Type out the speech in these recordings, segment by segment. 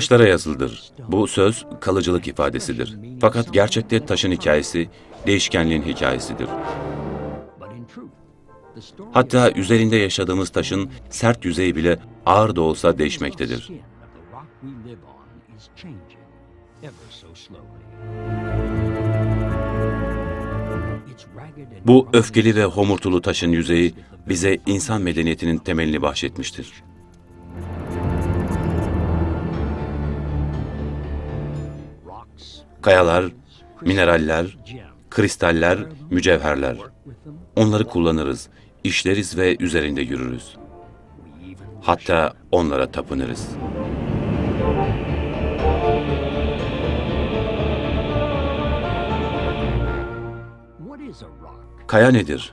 Taşlara yazılıdır. Bu söz kalıcılık ifadesidir. Fakat gerçekte taşın hikayesi değişkenliğin hikayesidir. Hatta üzerinde yaşadığımız taşın sert yüzeyi bile ağır da olsa değişmektedir. Bu öfkeli ve homurtulu taşın yüzeyi bize insan medeniyetinin temelini bahşetmiştir. Kayalar, mineraller, kristaller, mücevherler. Onları kullanırız, işleriz ve üzerinde yürürüz. Hatta onlara tapınırız. Kaya nedir?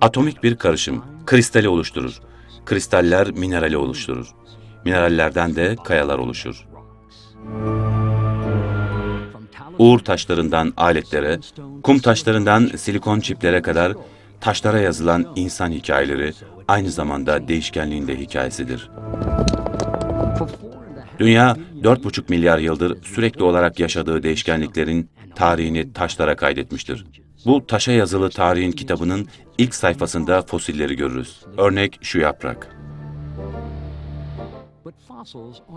Atomik bir karışım, kristali oluşturur. Kristaller minerali oluşturur. Minerallerden de kayalar oluşur. Uğur taşlarından aletlere, kum taşlarından silikon çiplere kadar taşlara yazılan insan hikayeleri aynı zamanda değişkenliğin de hikayesidir. Dünya 4,5 milyar yıldır sürekli olarak yaşadığı değişkenliklerin tarihini taşlara kaydetmiştir. Bu taşa yazılı tarihin kitabının ilk sayfasında fosilleri görürüz. Örnek şu yaprak.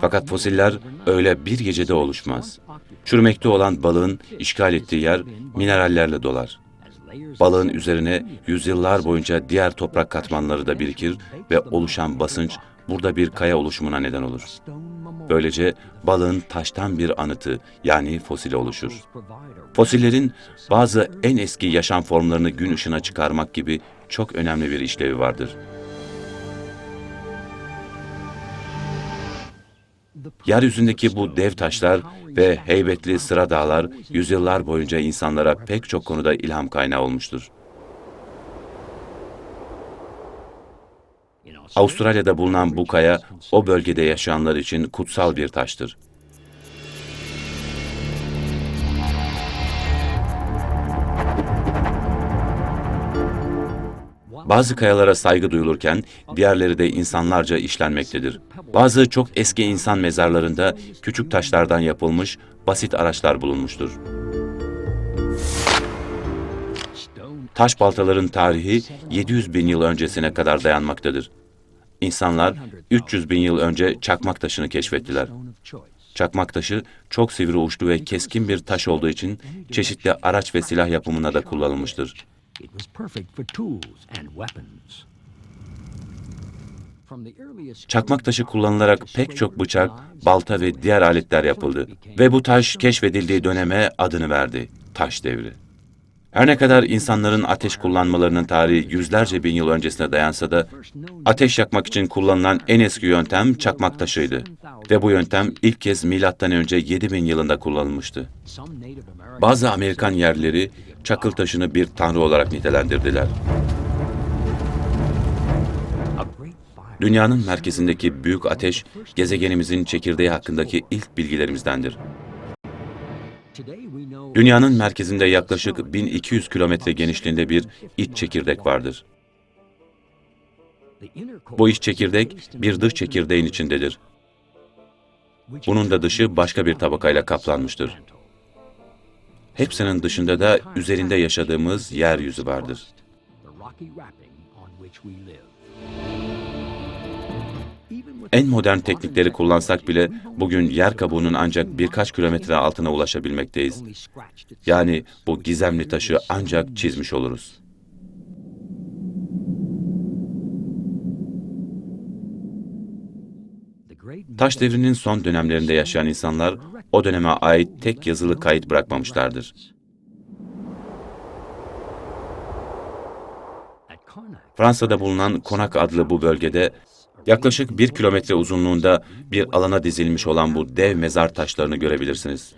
Fakat fosiller öyle bir gecede oluşmaz. Çürümekte olan balığın işgal ettiği yer minerallerle dolar. Balığın üzerine yüzyıllar boyunca diğer toprak katmanları da birikir ve oluşan basınç burada bir kaya oluşumuna neden olur. Böylece balığın taştan bir anıtı yani fosili oluşur. Fosillerin bazı en eski yaşam formlarını gün ışığına çıkarmak gibi çok önemli bir işlevi vardır. Yeryüzündeki bu dev taşlar ve heybetli sıra dağlar yüzyıllar boyunca insanlara pek çok konuda ilham kaynağı olmuştur. Avustralya'da bulunan bu kaya o bölgede yaşayanlar için kutsal bir taştır. Bazı kayalara saygı duyulurken diğerleri de insanlarca işlenmektedir. Bazı çok eski insan mezarlarında küçük taşlardan yapılmış basit araçlar bulunmuştur. Taş baltaların tarihi 700 bin yıl öncesine kadar dayanmaktadır. İnsanlar 300 bin yıl önce çakmak taşını keşfettiler. Çakmak taşı çok sivri uçlu ve keskin bir taş olduğu için çeşitli araç ve silah yapımına da kullanılmıştır. It was perfect for tools and weapons. Çakmak taşı kullanılarak pek çok bıçak, balta ve diğer aletler yapıldı. Ve bu taş keşfedildiği döneme adını verdi. Taş devri. Her ne kadar insanların ateş kullanmalarının tarihi yüzlerce bin yıl öncesine dayansa da ateş yakmak için kullanılan en eski yöntem çakmak taşıydı. Ve bu yöntem ilk kez milattan önce 7000 yılında kullanılmıştı. Bazı Amerikan yerlileri çakıl taşını bir tanrı olarak nitelendirdiler. Dünyanın merkezindeki büyük ateş, gezegenimizin çekirdeği hakkındaki ilk bilgilerimizdendir. Dünyanın merkezinde yaklaşık 1200 kilometre genişliğinde bir iç çekirdek vardır. Bu iç çekirdek bir dış çekirdeğin içindedir. Bunun da dışı başka bir tabakayla kaplanmıştır. Hepsinin dışında da üzerinde yaşadığımız yeryüzü vardır. En modern teknikleri kullansak bile bugün yer kabuğunun ancak birkaç kilometre altına ulaşabilmekteyiz. Yani bu gizemli taşı ancak çizmiş oluruz. Taş devrinin son dönemlerinde yaşayan insanlar o döneme ait tek yazılı kayıt bırakmamışlardır. Fransa'da bulunan Konak adlı bu bölgede yaklaşık bir kilometre uzunluğunda bir alana dizilmiş olan bu dev mezar taşlarını görebilirsiniz.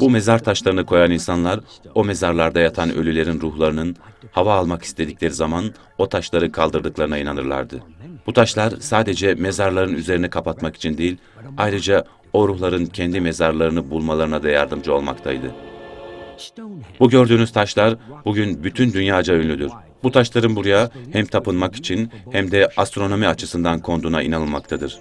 Bu mezar taşlarını koyan insanlar o mezarlarda yatan ölülerin ruhlarının hava almak istedikleri zaman o taşları kaldırdıklarına inanırlardı. Bu taşlar sadece mezarların üzerini kapatmak için değil, ayrıca o ruhların kendi mezarlarını bulmalarına da yardımcı olmaktaydı. Bu gördüğünüz taşlar bugün bütün dünyaca ünlüdür. Bu taşların buraya hem tapınmak için hem de astronomi açısından konduğuna inanılmaktadır.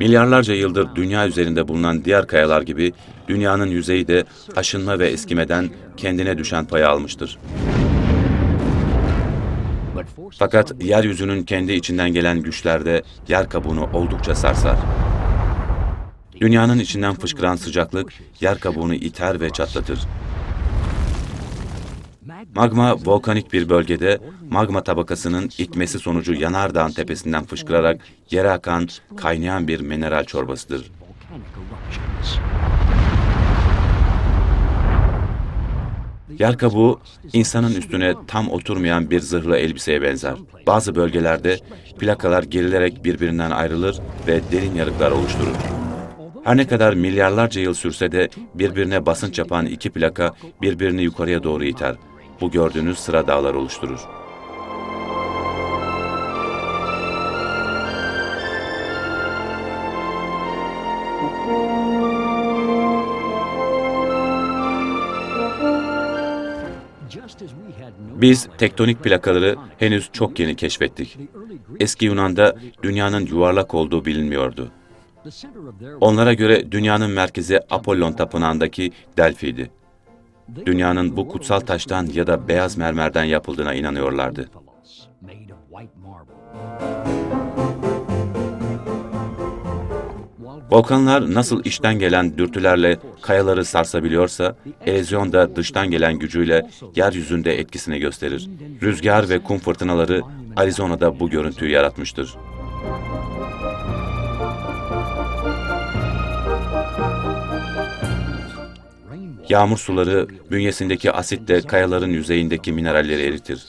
Milyarlarca yıldır dünya üzerinde bulunan diğer kayalar gibi dünyanın yüzeyi de aşınma ve eskimeden kendine düşen payı almıştır. Fakat yeryüzünün kendi içinden gelen güçler de yer kabuğunu oldukça sarsar. Dünyanın içinden fışkıran sıcaklık yer kabuğunu iter ve çatlatır. Magma volkanik bir bölgede magma tabakasının itmesi sonucu yanardağın tepesinden fışkırarak yere akan, kaynayan bir mineral çorbasıdır. Yer kabuğu insanın üstüne tam oturmayan bir zırhlı elbiseye benzer. Bazı bölgelerde plakalar gerilerek birbirinden ayrılır ve derin yarıklar oluşturur. Her ne kadar milyarlarca yıl sürse de birbirine basınç yapan iki plaka birbirini yukarıya doğru iter. Bu gördüğünüz sıra dağlar oluşturur. Biz tektonik plakaları henüz çok yeni keşfettik. Eski Yunan'da dünyanın yuvarlak olduğu bilinmiyordu. Onlara göre dünyanın merkezi Apollon tapınağındaki Delphi'ydi. Dünyanın bu kutsal taştan ya da beyaz mermerden yapıldığına inanıyorlardı. Volkanlar nasıl içten gelen dürtülerle kayaları sarsabiliyorsa, erozyon da dıştan gelen gücüyle yeryüzünde etkisini gösterir. Rüzgar ve kum fırtınaları Arizona'da bu görüntüyü yaratmıştır. Yağmur suları bünyesindeki asitle kayaların yüzeyindeki mineralleri eritir.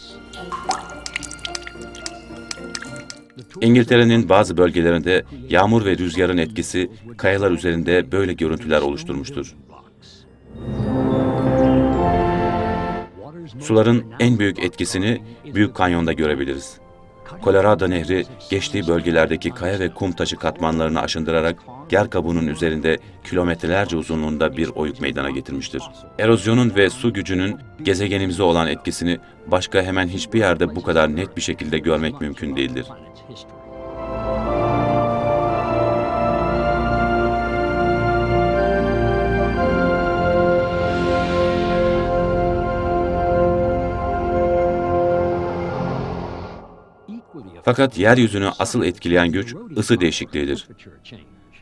İngiltere'nin bazı bölgelerinde yağmur ve rüzgarın etkisi kayalar üzerinde böyle görüntüler oluşturmuştur. Suların en büyük etkisini Büyük Kanyon'da görebiliriz. Colorado Nehri geçtiği bölgelerdeki kaya ve kum taşı katmanlarını aşındırarak yer kabuğunun üzerinde kilometrelerce uzunluğunda bir oyuk meydana getirmiştir. Erozyonun ve su gücünün gezegenimize olan etkisini başka hemen hiçbir yerde bu kadar net bir şekilde görmek mümkün değildir. Fakat yeryüzünü asıl etkileyen güç ısı değişikliğidir.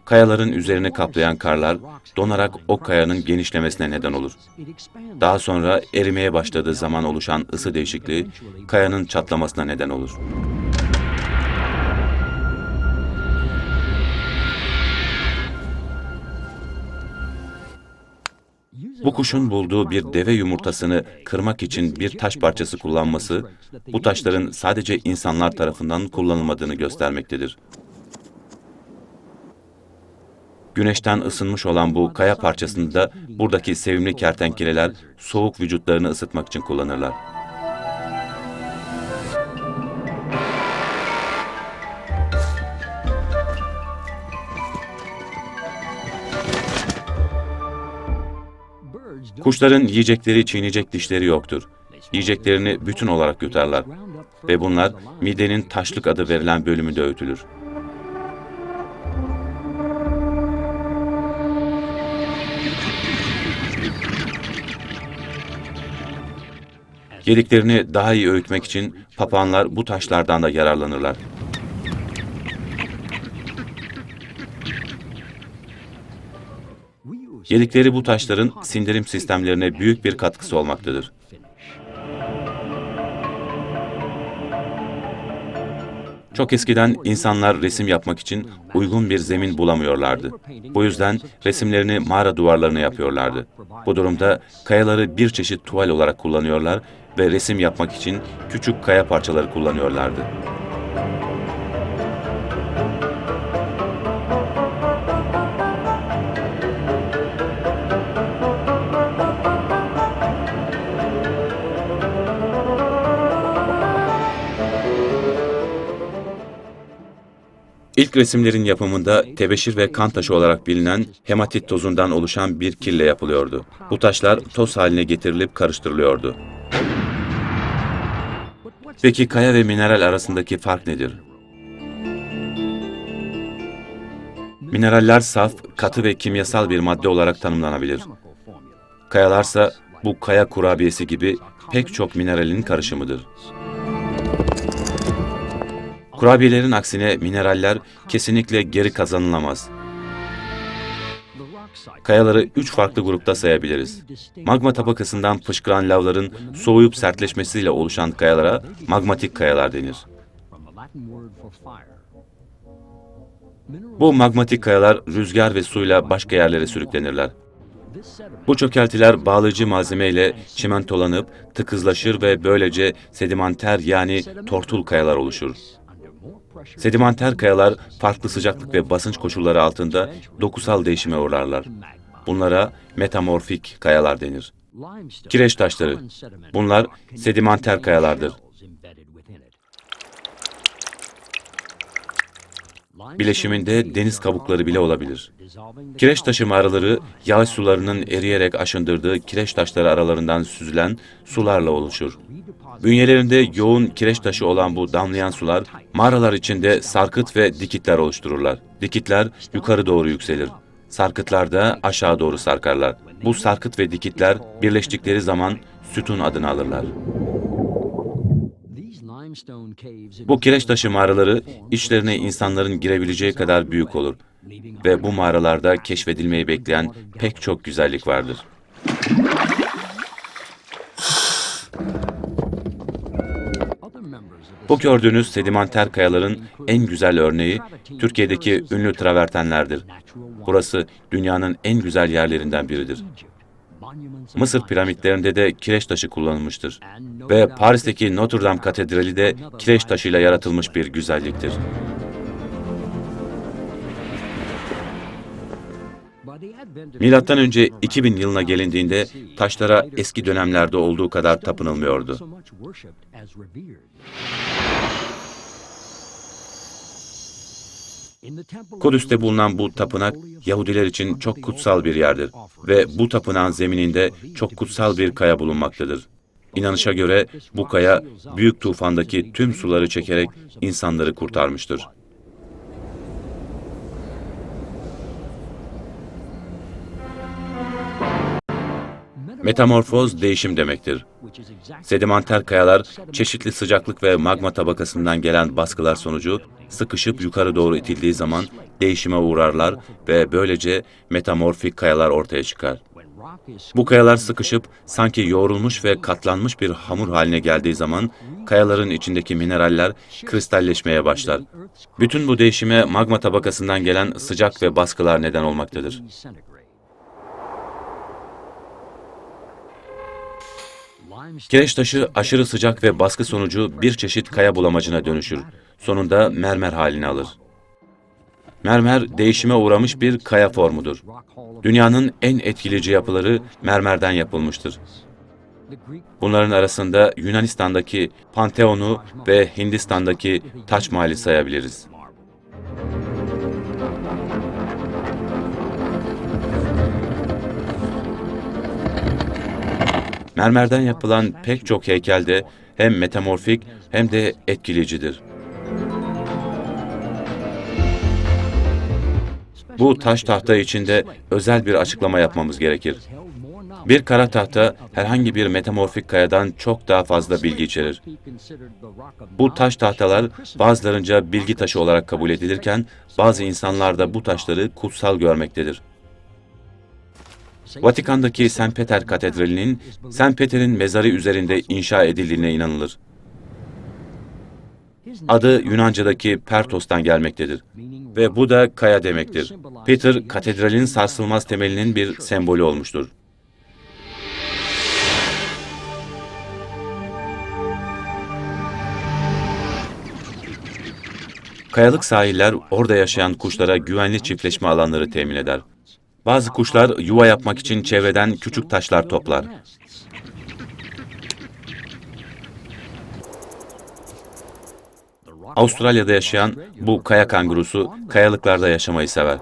Kayaların üzerini kaplayan karlar donarak o kayanın genişlemesine neden olur. Daha sonra erimeye başladığı zaman oluşan ısı değişikliği kayanın çatlamasına neden olur. Bu kuşun bulduğu bir deve yumurtasını kırmak için bir taş parçası kullanması, bu taşların sadece insanlar tarafından kullanılmadığını göstermektedir. Güneşten ısınmış olan bu kaya parçasını da buradaki sevimli kertenkeleler soğuk vücutlarını ısıtmak için kullanırlar. Kuşların yiyecekleri çiğneyecek dişleri yoktur. Yiyeceklerini bütün olarak yutarlar ve bunlar midenin taşlık adı verilen bölümünde öğütülür. Yediklerini daha iyi öğütmek için papağanlar bu taşlardan da yararlanırlar. Yedikleri bu taşların sindirim sistemlerine büyük bir katkısı olmaktadır. Çok eskiden insanlar resim yapmak için uygun bir zemin bulamıyorlardı. Bu yüzden resimlerini mağara duvarlarına yapıyorlardı. Bu durumda kayaları bir çeşit tuval olarak kullanıyorlar ve resim yapmak için küçük kaya parçaları kullanıyorlardı. İlk resimlerin yapımında tebeşir ve kan taşı olarak bilinen hematit tozundan oluşan bir kille yapılıyordu. Bu taşlar toz haline getirilip karıştırılıyordu. Peki kaya ve mineral arasındaki fark nedir? Mineraller saf, katı ve kimyasal bir madde olarak tanımlanabilir. Kayalarsa bu kaya kurabiyesi gibi pek çok mineralin karışımıdır. Kurabiyelerin aksine mineraller kesinlikle geri kazanılamaz. Kayaları üç farklı grupta sayabiliriz. Magma tabakasından fışkıran lavların soğuyup sertleşmesiyle oluşan kayalara magmatik kayalar denir. Bu magmatik kayalar rüzgar ve suyla başka yerlere sürüklenirler. Bu çökeltiler bağlayıcı malzemeyle çimentolanıp tıkızlaşır ve böylece sedimenter yani tortul kayalar oluşur. Sedimenter kayalar farklı sıcaklık ve basınç koşulları altında dokusal değişime uğrarlar. Bunlara metamorfik kayalar denir. Kireç taşları. Bunlar sedimenter kayalardır. Bileşiminde deniz kabukları bile olabilir. Kireç taşı mağaraları yağış sularının eriyerek aşındırdığı kireç taşları aralarından süzülen sularla oluşur. Bünyelerinde yoğun kireç taşı olan bu damlayan sular mağaralar içinde sarkıt ve dikitler oluştururlar. Dikitler yukarı doğru yükselir. Sarkıtlar da aşağı doğru sarkarlar. Bu sarkıt ve dikitler birleştikleri zaman sütun adını alırlar. Bu kireç taşı mağaraları içlerine insanların girebileceği kadar büyük olur ve bu mağaralarda keşfedilmeyi bekleyen pek çok güzellik vardır. Bu gördüğünüz sedimenter kayaların en güzel örneği Türkiye'deki ünlü travertenlerdir. Burası dünyanın en güzel yerlerinden biridir. Mısır piramitlerinde de kireç taşı kullanılmıştır. Ve Paris'teki Notre Dame Katedrali de kireç taşıyla yaratılmış bir güzelliktir. Milattan önce 2000 yılına gelindiğinde taşlara eski dönemlerde olduğu kadar tapınılmıyordu. Kudüs'te bulunan bu tapınak Yahudiler için çok kutsal bir yerdir ve bu tapınağın zemininde çok kutsal bir kaya bulunmaktadır. İnanışa göre bu kaya büyük tufandaki tüm suları çekerek insanları kurtarmıştır. Metamorfoz değişim demektir. Sedimenter kayalar çeşitli sıcaklık ve magma tabakasından gelen baskılar sonucu sıkışıp yukarı doğru itildiği zaman değişime uğrarlar ve böylece metamorfik kayalar ortaya çıkar. Bu kayalar sıkışıp sanki yoğrulmuş ve katlanmış bir hamur haline geldiği zaman kayaların içindeki mineraller kristalleşmeye başlar. Bütün bu değişime magma tabakasından gelen sıcak ve baskılar neden olmaktadır. Kireç taşı aşırı sıcak ve baskı sonucu bir çeşit kaya bulamacına dönüşür. Sonunda mermer halini alır. Mermer değişime uğramış bir kaya formudur. Dünyanın en etkileyici yapıları mermerden yapılmıştır. Bunların arasında Yunanistan'daki Panteon'u ve Hindistan'daki Taç Mahal'i sayabiliriz. Mermerden yapılan pek çok heykel de hem metamorfik hem de etkileyicidir. Bu taş tahta içinde özel bir açıklama yapmamız gerekir. Bir kara tahta herhangi bir metamorfik kayadan çok daha fazla bilgi içerir. Bu taş tahtalar bazılarınca bilgi taşı olarak kabul edilirken bazı insanlar da bu taşları kutsal görmektedir. Vatikan'daki St. Peter Katedrali'nin St. Peter'in mezarı üzerinde inşa edildiğine inanılır. Adı Yunanca'daki Pertos'tan gelmektedir ve bu da kaya demektir. Peter, katedralin sarsılmaz temelinin bir sembolü olmuştur. Kayalık sahiller orada yaşayan kuşlara güvenli çiftleşme alanları temin eder. Bazı kuşlar yuva yapmak için çevreden küçük taşlar toplar. Avustralya'da yaşayan bu kaya kangurusu kayalıklarda yaşamayı sever.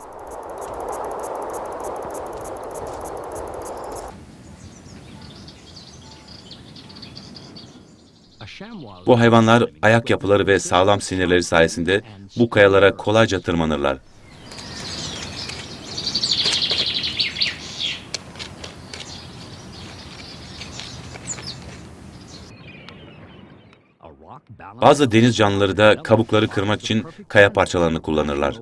Bu hayvanlar ayak yapıları ve sağlam sinirleri sayesinde bu kayalara kolayca tırmanırlar. Bazı deniz canlıları da kabukları kırmak için kaya parçalarını kullanırlar.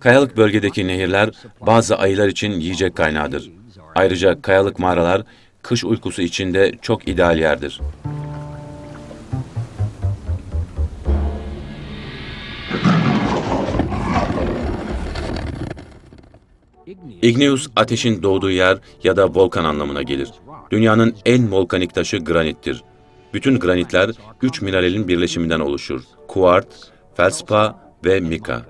Kayalık bölgedeki nehirler bazı ayılar için yiyecek kaynağıdır. Ayrıca kayalık mağaralar kış uykusu içinde çok ideal yerdir. Igneous ateşin doğduğu yer ya da volkan anlamına gelir. Dünyanın en volkanik taşı granittir. Bütün granitler üç mineralin birleşiminden oluşur. Kuart, feldspa ve mika.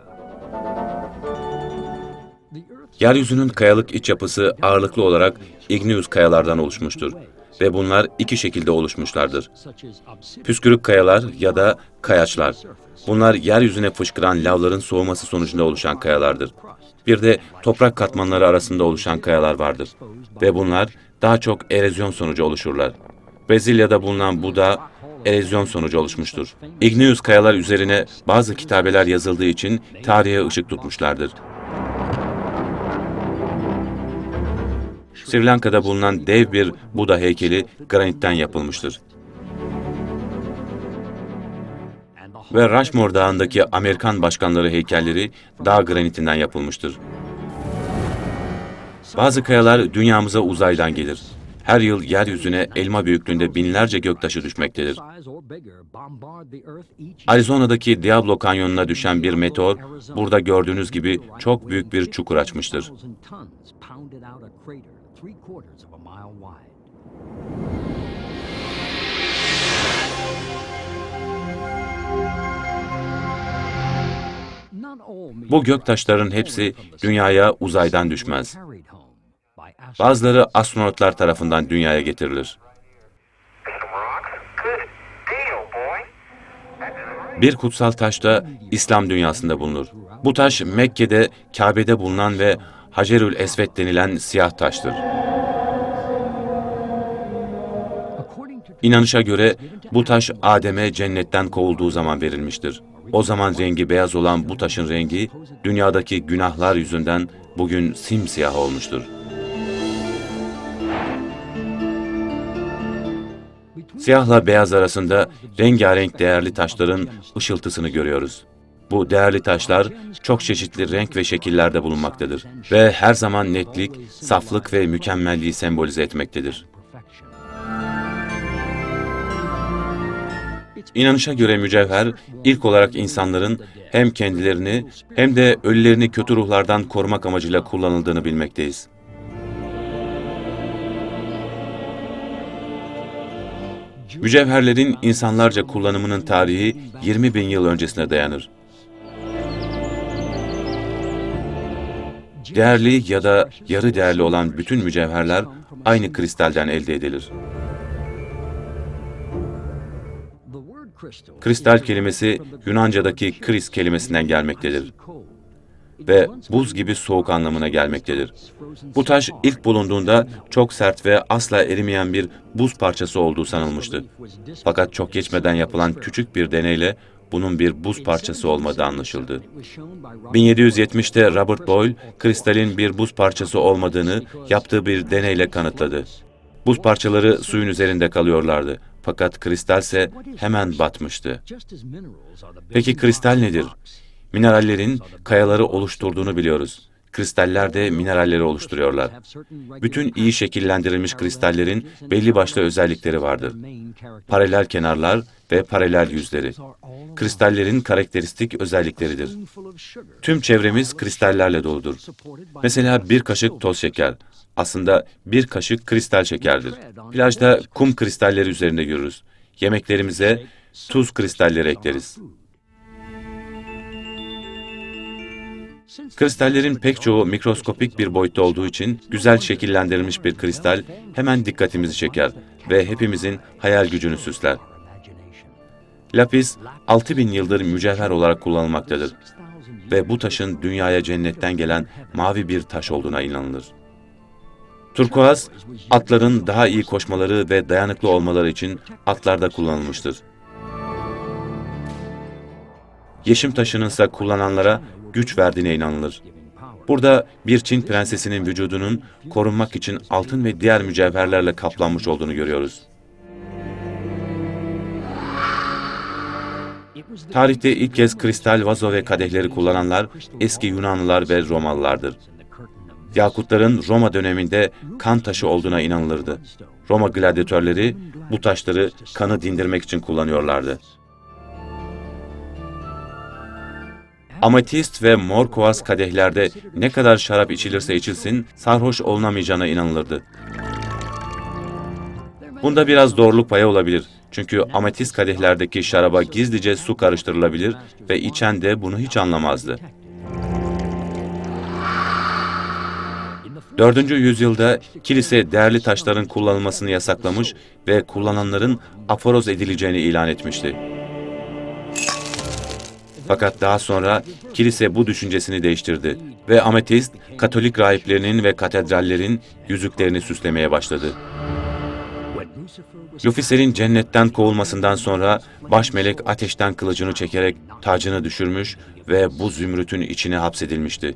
Yeryüzünün kayalık iç yapısı ağırlıklı olarak igneous kayalardan oluşmuştur ve bunlar iki şekilde oluşmuşlardır. Püskürük kayalar ya da kayaçlar. Bunlar yeryüzüne fışkıran lavların soğuması sonucunda oluşan kayalardır. Bir de toprak katmanları arasında oluşan kayalar vardır ve bunlar daha çok erozyon sonucu oluşurlar. Brezilya'da bulunan bu da erozyon sonucu oluşmuştur. Igneous kayalar üzerine bazı kitabeler yazıldığı için tarihe ışık tutmuşlardır. Sri Lanka'da bulunan dev bir Buda heykeli granitten yapılmıştır. Ve Rushmore Dağı'ndaki Amerikan başkanları heykelleri dağ granitinden yapılmıştır. Bazı kayalar dünyamıza uzaydan gelir. Her yıl yeryüzüne elma büyüklüğünde binlerce göktaşı düşmektedir. Arizona'daki Diablo Kanyonu'na düşen bir meteor, burada gördüğünüz gibi çok büyük bir çukur açmıştır. Bu göktaşların hepsi dünyaya uzaydan düşmez. Bazıları astronotlar tarafından dünyaya getirilir. Bir kutsal taş da İslam dünyasında bulunur. Bu taş Mekke'de, Kabe'de bulunan ve Hacerül Esved denilen siyah taştır. İnanışa göre bu taş Adem'e cennetten kovulduğu zaman verilmiştir. O zaman rengi beyaz olan bu taşın rengi dünyadaki günahlar yüzünden bugün simsiyah olmuştur. Siyahla beyaz arasında rengarenk değerli taşların ışıltısını görüyoruz. Bu değerli taşlar çok çeşitli renk ve şekillerde bulunmaktadır ve her zaman netlik, saflık ve mükemmelliği sembolize etmektedir. İnanışa göre mücevher ilk olarak insanların hem kendilerini hem de ölülerini kötü ruhlardan korumak amacıyla kullanıldığını bilmekteyiz. Mücevherlerin insanlarca kullanımının tarihi 20 bin yıl öncesine dayanır. Değerli ya da yarı değerli olan bütün mücevherler aynı kristalden elde edilir. Kristal kelimesi Yunanca'daki kris kelimesinden gelmektedir ve buz gibi soğuk anlamına gelmektedir. Bu taş ilk bulunduğunda çok sert ve asla erimeyen bir buz parçası olduğu sanılmıştı. Fakat çok geçmeden yapılan küçük bir deneyle bunun bir buz parçası olmadığı anlaşıldı. 1770'te Robert Boyle, kristalin bir buz parçası olmadığını yaptığı bir deneyle kanıtladı. Buz parçaları suyun üzerinde kalıyorlardı. Fakat kristalse hemen batmıştı. Peki kristal nedir? Minerallerin kayaları oluşturduğunu biliyoruz. Kristaller de mineralleri oluşturuyorlar. Bütün iyi şekillendirilmiş kristallerin belli başlı özellikleri vardır. Paralel kenarlar ve paralel yüzleri. Kristallerin karakteristik özellikleridir. Tüm çevremiz kristallerle doludur. Mesela bir kaşık toz şeker. Aslında bir kaşık kristal şekerdir. Plajda kum kristalleri üzerinde görürüz. Yemeklerimize tuz kristalleri ekleriz. Kristallerin pek çoğu mikroskopik bir boyutta olduğu için güzel şekillendirilmiş bir kristal hemen dikkatimizi çeker ve hepimizin hayal gücünü süsler. Lapis 6000 yıldır mücevher olarak kullanılmaktadır ve bu taşın dünyaya cennetten gelen mavi bir taş olduğuna inanılır. Turkuaz, atların daha iyi koşmaları ve dayanıklı olmaları için atlarda kullanılmıştır. Yeşim taşının ise kullananlara güç verdiğine inanılır. Burada bir Çin prensesinin vücudunun korunmak için altın ve diğer mücevherlerle kaplanmış olduğunu görüyoruz. Tarihte ilk kez kristal vazo ve kadehleri kullananlar eski Yunanlılar ve Romalılardır. Yakutların Roma döneminde kan taşı olduğuna inanılırdı. Roma gladyatörleri bu taşları kanı dindirmek için kullanıyorlardı. Ametist ve mor kuvars kadehlerde ne kadar şarap içilirse içilsin sarhoş olunamayacağına inanılırdı. Bunda biraz doğruluk payı olabilir. Çünkü ametist kadehlerdeki şaraba gizlice su karıştırılabilir ve içen de bunu hiç anlamazdı. 4. yüzyılda kilise değerli taşların kullanılmasını yasaklamış ve kullananların aforoz edileceğini ilan etmişti. Fakat daha sonra kilise bu düşüncesini değiştirdi ve ametist Katolik rahiplerinin ve katedrallerin yüzüklerini süslemeye başladı. Lucifer'in cennetten kovulmasından sonra baş melek ateşten kılıcını çekerek tacını düşürmüş ve bu zümrütün içine hapsedilmişti.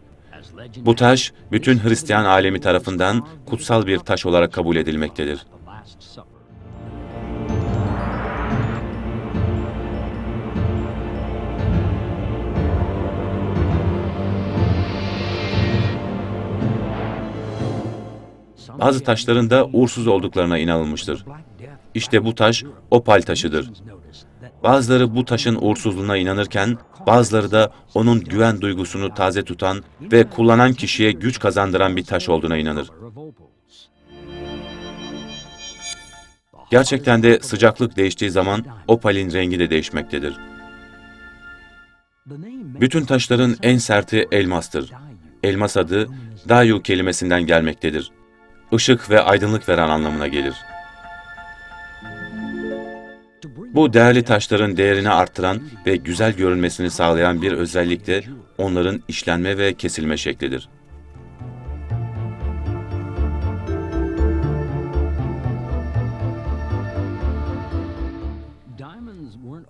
Bu taş bütün Hristiyan alemi tarafından kutsal bir taş olarak kabul edilmektedir. Bazı taşların da uğursuz olduklarına inanılmıştır. İşte bu taş opal taşıdır. Bazıları bu taşın uğursuzluğuna inanırken, bazıları da onun güven duygusunu taze tutan ve kullanan kişiye güç kazandıran bir taş olduğuna inanır. Gerçekten de sıcaklık değiştiği zaman opalin rengi de değişmektedir. Bütün taşların en serti elmastır. Elmas adı dayu kelimesinden gelmektedir. Işık ve aydınlık veren anlamına gelir. Bu değerli taşların değerini arttıran ve güzel görünmesini sağlayan bir özellik de onların işlenme ve kesilme şeklidir.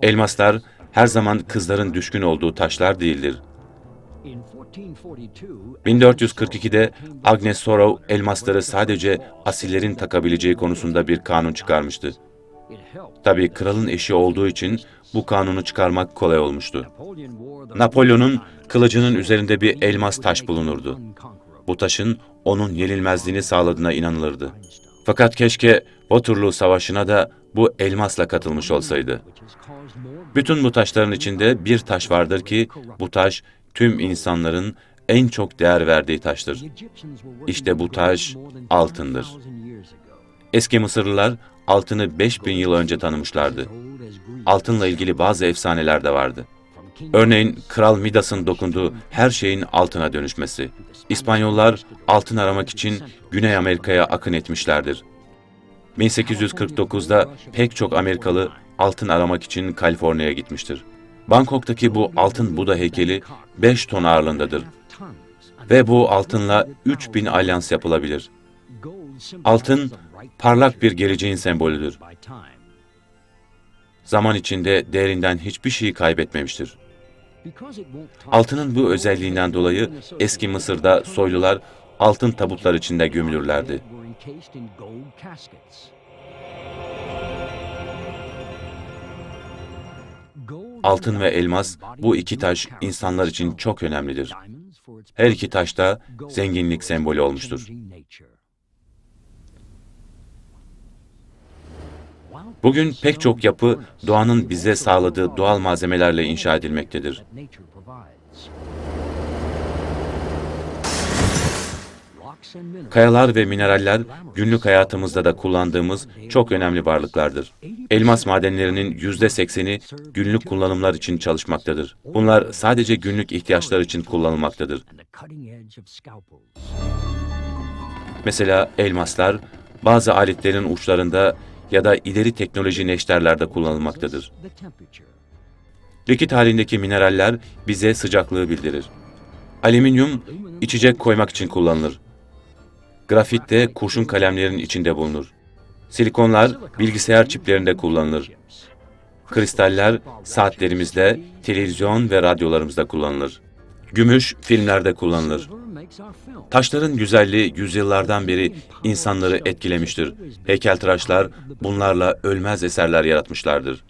Elmaslar her zaman kızların düşkün olduğu taşlar değildir. 1442'de Agnes Sorrow elmasları sadece asillerin takabileceği konusunda bir kanun çıkarmıştı. Tabii kralın eşi olduğu için bu kanunu çıkarmak kolay olmuştu. Napolyon'un kılıcının üzerinde bir elmas taş bulunurdu. Bu taşın onun yenilmezliğini sağladığına inanılırdı. Fakat keşke Waterloo Savaşı'na da bu elmasla katılmış olsaydı. Bütün bu taşların içinde bir taş vardır ki bu taş tüm insanların en çok değer verdiği taştır. İşte bu taş altındır. Eski Mısırlılar altını 5000 yıl önce tanımışlardı. Altınla ilgili bazı efsaneler de vardı. Örneğin Kral Midas'ın dokunduğu her şeyin altına dönüşmesi. İspanyollar altın aramak için Güney Amerika'ya akın etmişlerdir. 1849'da pek çok Amerikalı altın aramak için Kaliforniya'ya gitmiştir. Bangkok'taki bu altın Buda heykeli 5 ton ağırlığındadır ve bu altınla 3000 alyans yapılabilir. Altın parlak bir geleceğin sembolüdür. Zaman içinde değerinden hiçbir şeyi kaybetmemiştir. Altının bu özelliğinden dolayı eski Mısır'da soylular altın tabutlar içinde gömülürlerdi. Altın ve elmas bu iki taş insanlar için çok önemlidir. Her iki taş da zenginlik sembolü olmuştur. Bugün pek çok yapı doğanın bize sağladığı doğal malzemelerle inşa edilmektedir. Kayalar ve mineraller günlük hayatımızda da kullandığımız çok önemli varlıklardır. Elmas madenlerinin yüzde sekseni günlük kullanımlar için çalışmaktadır. Bunlar sadece günlük ihtiyaçlar için kullanılmaktadır. Mesela elmaslar bazı aletlerin uçlarında ya da ileri teknoloji neşterlerde kullanılmaktadır. Likit halindeki mineraller bize sıcaklığı bildirir. Alüminyum içecek koymak için kullanılır. Grafit de kurşun kalemlerin içinde bulunur. Silikonlar bilgisayar çiplerinde kullanılır. Kristaller saatlerimizde, televizyon ve radyolarımızda kullanılır. Gümüş filmlerde kullanılır. Taşların güzelliği yüzyıllardan beri insanları etkilemiştir. Heykeltıraşlar bunlarla ölmez eserler yaratmışlardır.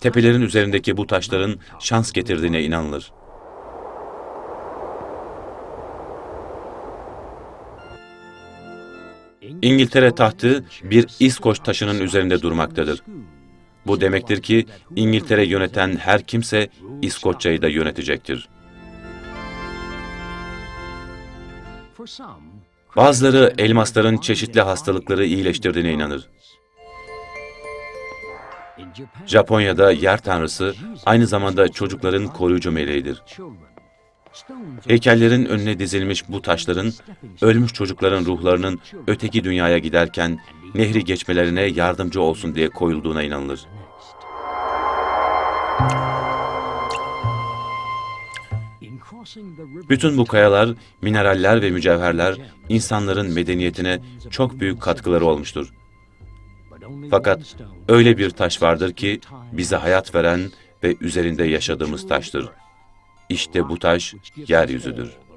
Tepelerin üzerindeki bu taşların şans getirdiğine inanılır. İngiltere tahtı bir İskoç taşının üzerinde durmaktadır. Bu demektir ki İngiltere yöneten her kimse İskoçya'yı da yönetecektir. Bazıları elmasların çeşitli hastalıkları iyileştirdiğine inanır. Japonya'da yer tanrısı aynı zamanda çocukların koruyucu meleğidir. Heykellerin önüne dizilmiş bu taşların ölmüş çocukların ruhlarının öteki dünyaya giderken nehri geçmelerine yardımcı olsun diye koyulduğuna inanılır. Bütün bu kayalar, mineraller ve mücevherler insanların medeniyetine çok büyük katkıları olmuştur. Fakat öyle bir taş vardır ki bize hayat veren ve üzerinde yaşadığımız taştır. İşte bu taş yeryüzüdür.